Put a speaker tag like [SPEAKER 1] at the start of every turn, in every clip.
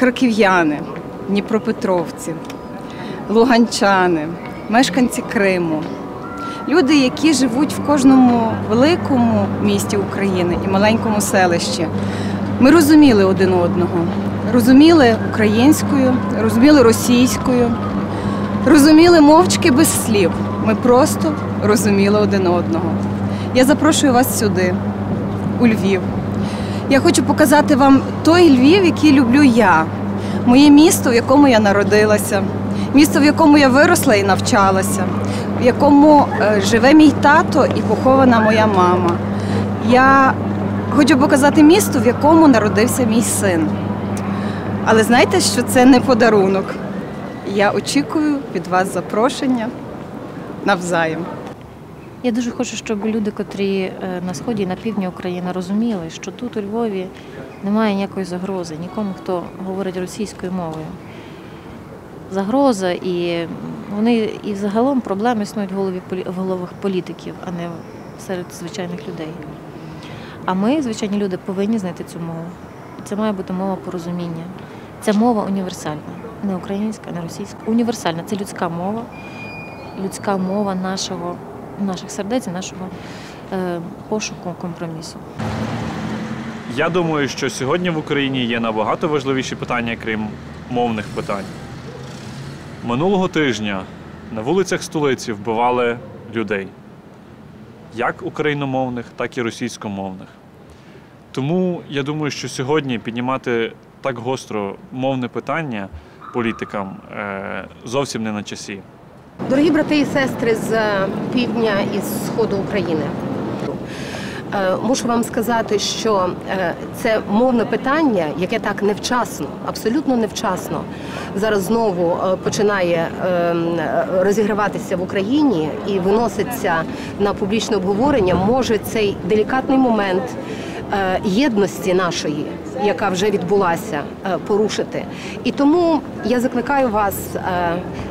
[SPEAKER 1] харків'яни, дніпропетровці, луганчани, мешканці Криму, люди, які живуть в кожному великому місті України і маленькому селищі. Ми розуміли один одного, розуміли українською, розуміли російською, розуміли мовчки без слів. Ми просто розуміли один одного. Я запрошую вас сюди, у Львів. Я хочу показати вам той Львів, який люблю я, моє місто, в якому я народилася, місто, в якому я виросла і навчалася, в якому е, живе мій тато і похована моя мама. Я хочу показати місто, в якому народився мій син. Але знаєте, що це не подарунок. Я очікую від вас запрошення навзаєм.
[SPEAKER 2] Я дуже хочу, щоб люди, котрі е, на сході і на півдні України розуміли, що тут у Львові немає ніякої загрози, нікому, хто говорить російською мовою. Загроза і вони і загалом проблеми існують в голові в головах політиків, а не серед звичайних людей. А ми, звичайні люди, повинні знайти цю мову. Це має бути мова порозуміння. Ця мова універсальна, не українська, не російська. Універсальна це людська мова, людська мова нашого, наших сердець, і нашого е, пошуку компромісу.
[SPEAKER 3] Я думаю, що сьогодні в Україні є набагато важливіші питання, крім мовних питань. Минулого тижня на вулицях столиці вбивали людей, як україномовних, так і російськомовних. Тому я думаю, що сьогодні піднімати так гостро мовне питання політикам е, зовсім не на часі.
[SPEAKER 4] Дорогі брати і сестри з е, півдня і з сходу України. Е, Мушу вам сказати, що е, це мовне питання, яке так невчасно, абсолютно невчасно, зараз знову починає м, розіграватися в Україні і виноситься на публічне обговорення, може цей делікатний момент єдності нашої, яка вже відбулася, порушити. І тому я закликаю вас,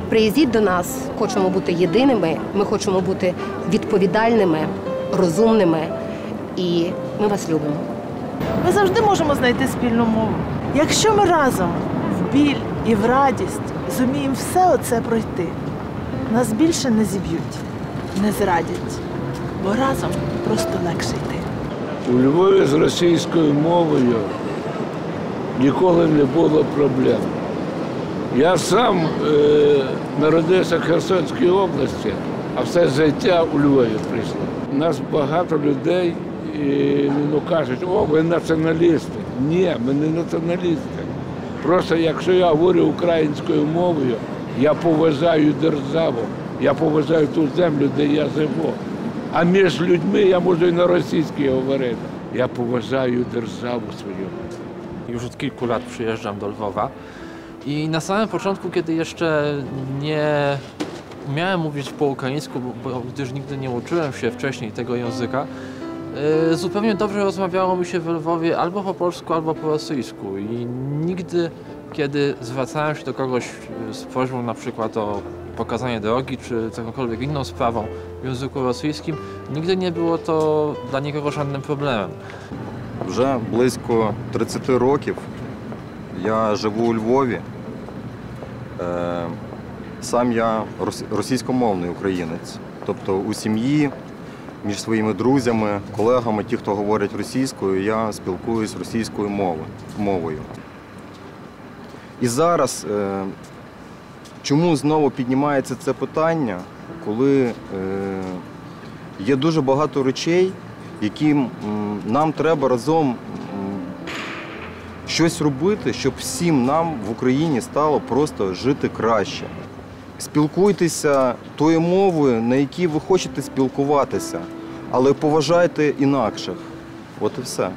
[SPEAKER 4] приїздіть до нас, хочемо бути єдиними, ми хочемо бути відповідальними, розумними, і ми вас любимо.
[SPEAKER 5] Ми завжди можемо знайти спільну мову. Якщо ми разом в біль і в радість зуміємо все оце пройти, нас більше не зіб'ють, не зрадять, бо разом просто легше йти.
[SPEAKER 6] У Львові з російською мовою ніколи не було проблем. Я сам е, народився в Херсонській області, а все життя у Львові прийшло. Нас багато людей і, ну, кажуть, о, ви націоналісти. Ні, ми не націоналісти. Просто якщо я говорю українською мовою, я поважаю державу, я поважаю ту землю, де я живу. А між людьми я можу і на rosійській говорити. Я поважаю державу свою.
[SPEAKER 7] Już od kilku lat przyjeżdżam do Lwowa i na samym początku, kiedy jeszcze nie umiałem mówić po ukraińsku, bo, bo gdyż nigdy nie uczyłem się wcześniej tego języka, e, zupełnie dobrze rozmawiało mi się w Lwowie albo po polsku, albo po rosyjsku i nigdy, kiedy zwracałem się do kogoś e, z prośbą na przykład o pokazanie drogi, czy z jakąkolwiek inną sprawą w języku rosyjskim, nigdy nie było to dla nikogo żadnym problemem.
[SPEAKER 8] Вже близько 30 років я живу у Львові. Е, Сам я російськомовний українець. Тобто у сім'ї, між своїми друзями, колегами, ті, хто говорять російською, я спілкуюсь російською мовою. І зараз е, чому знову піднімається це питання, коли е, є дуже багато речей, яким нам треба разом щось робити, щоб всім нам в Україні стало просто жити краще. Спілкуйтеся тою мовою, на якій ви хочете спілкуватися, але поважайте інакших. От і все.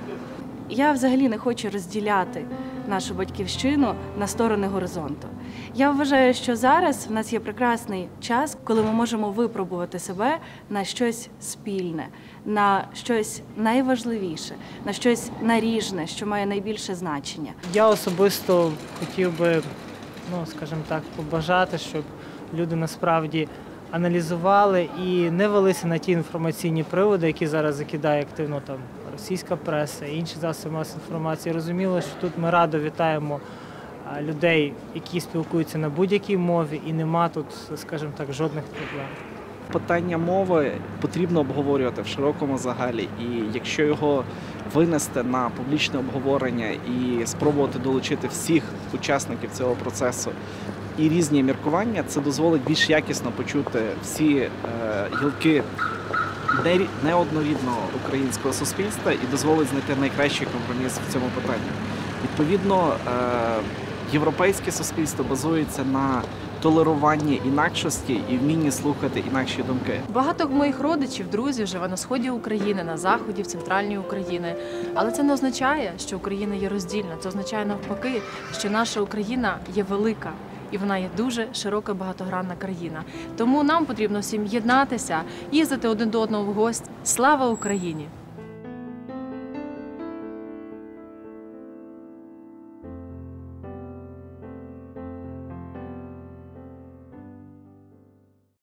[SPEAKER 9] Я взагалі не хочу розділяти нашу батьківщину на сторони горизонту. Я вважаю, що зараз в нас є прекрасний час, коли ми можемо випробувати себе на щось спільне, на щось найважливіше, на щось наріжне, що має найбільше значення.
[SPEAKER 10] Я особисто хотів би, ну скажімо так, побажати, щоб люди насправді аналізували і не велися на ті інформаційні приводи, які зараз закидає активно там російська преса інші засоби масової інформації. Розуміло, що тут ми радо вітаємо людей, які спілкуються на будь-якій мові, і нема тут, скажімо так, жодних проблем.
[SPEAKER 11] Питання мови потрібно обговорювати в широкому загалі, і якщо його винести на публічне обговорення і спробувати долучити всіх учасників цього процесу і різні міркування, це дозволить більш якісно почути всі е, гілки неоднорідного українського суспільства і дозволить знайти найкращий компроміс в цьому питанні. Відповідно, е, європейське суспільство базується на толеруванні інакшості і вмінні слухати інакші думки.
[SPEAKER 12] Багато моїх родичів, друзів живе на сході України, на заході, в центральній Україні. Але це не означає, що Україна є роздільна. Це означає навпаки, що наша Україна є велика. І вона є дуже широка багатогранна країна. Тому нам потрібно всім єднатися, їздити один до одного в гості. Слава Україні!